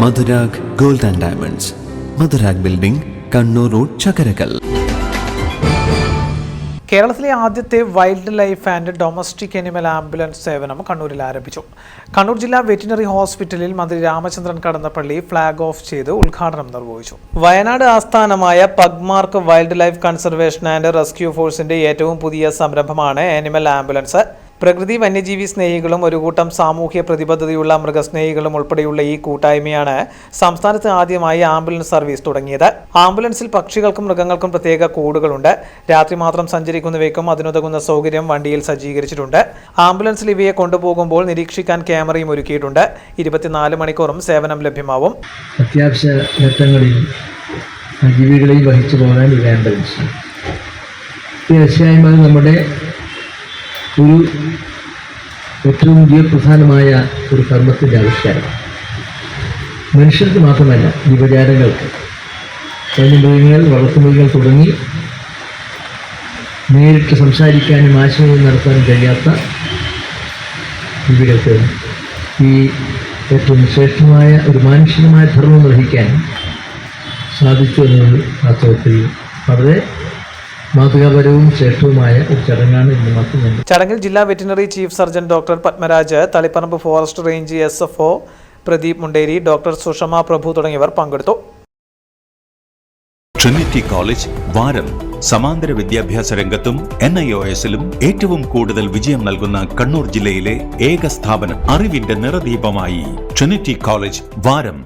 Madhurag gold and diamonds. Madhurag building Kannur road Chakkarakkal. കേരളത്തിലെ ആദ്യത്തെ wild life and domestic animal ambulance സേവനം കണ്ണൂരിൽ ആരംഭിച്ചു. കണ്ണൂർ ജില്ലാ വെറ്റിനറി ഹോസ്പിറ്റലിൽ മന്ത്രി രാമചന്ദ്രൻ കടന്നപ്പള്ളി ഫ്ളാഗ് ഓഫ് ചെയ്ത് ഉദ്ഘാടനം നിർവഹിച്ചു. വയനാട് ആസ്ഥാനമായ pugmark wild life conservation and rescue ഫോഴ്സിന്റെ ഏറ്റവും പുതിയ സംരംഭമാണ് അനിമൽ ആംബുലൻസ്. പ്രകൃതി വന്യജീവി സ്നേഹികളും ഒരു കൂട്ടം സാമൂഹ്യ പ്രതിബദ്ധതയുള്ള മൃഗസ്നേഹികളും ഉൾപ്പെടെയുള്ള ഈ കൂട്ടായ്മയാണ് സംസ്ഥാനത്ത് ആദ്യമായി ആംബുലൻസ് സർവീസ് തുടങ്ങിയത്. ആംബുലൻസിൽ പക്ഷികൾക്കും മൃഗങ്ങൾക്കും പ്രത്യേക കൂടുകളുണ്ട്. രാത്രി മാത്രം സഞ്ചരിക്കുന്നവയ്ക്കും അതിനുതകുന്ന സൗകര്യം വണ്ടിയിൽ സജ്ജീകരിച്ചിട്ടുണ്ട്. ആംബുലൻസിൽ ഇവയെ കൊണ്ടുപോകുമ്പോൾ നിരീക്ഷിക്കാൻ ക്യാമറയും ഒരുക്കിയിട്ടുണ്ട്. ഇരുപത്തിനാല് മണിക്കൂറും സേവനം ലഭ്യമാവും. അത്യാവശ്യ ജീവികളെയും വഹിച്ചു ഈ തീർച്ചയായും അത് നമ്മുടെ ഒരു ഏറ്റവും ജീവപ്രധാനമായ ഒരു കർമ്മത്തിന്റെ ആവിഷ്കാരം. മനുഷ്യർക്ക് മാത്രമല്ല ജീവജാലങ്ങൾക്ക്. വന്യമൃഗങ്ങൾ വളർത്തുമൃഗങ്ങൾ തുടങ്ങി നേരിട്ട് സംസാരിക്കാനും ആശയവിനിമയം നടത്താനും കഴിയാത്ത ജീവികൾക്ക് ഈ ഏറ്റവും ശ്രേഷ്ഠമായ ഒരു മാനുഷികമായ ധർമ്മം നിർവഹിക്കാൻ സാധിച്ചു എന്നത് വാസ്തവത്തിൽ വളരെ മാതൃകാപരവും ശ്രേഷ്ഠവുമായ ഒരു ചടങ്ങാണ് ഇന്ന് ചടങ്ങിൽ ജില്ലാ veterinary chief surgeon doctor Padmaraj Taliparamba forest range S F O Pradeep Munderi doctor Sushama Prabhu തുടങ്ങിയവർ പങ്കെടുത്തു. ട്രിനിറ്റി കോളേജ് വാരം സമാന്തര വിദ്യാഭ്യാസ രംഗത്തും എൻ ഐ ഒ എസിലും ഏറ്റവും കൂടുതൽ വിജയം നൽകുന്ന കണ്ണൂർ ജില്ലയിലെ ഏക സ്ഥാപനം അറിവിന്റെ നിറദീപമായി. ട്രിനിറ്റി കോളേജ് വാരം.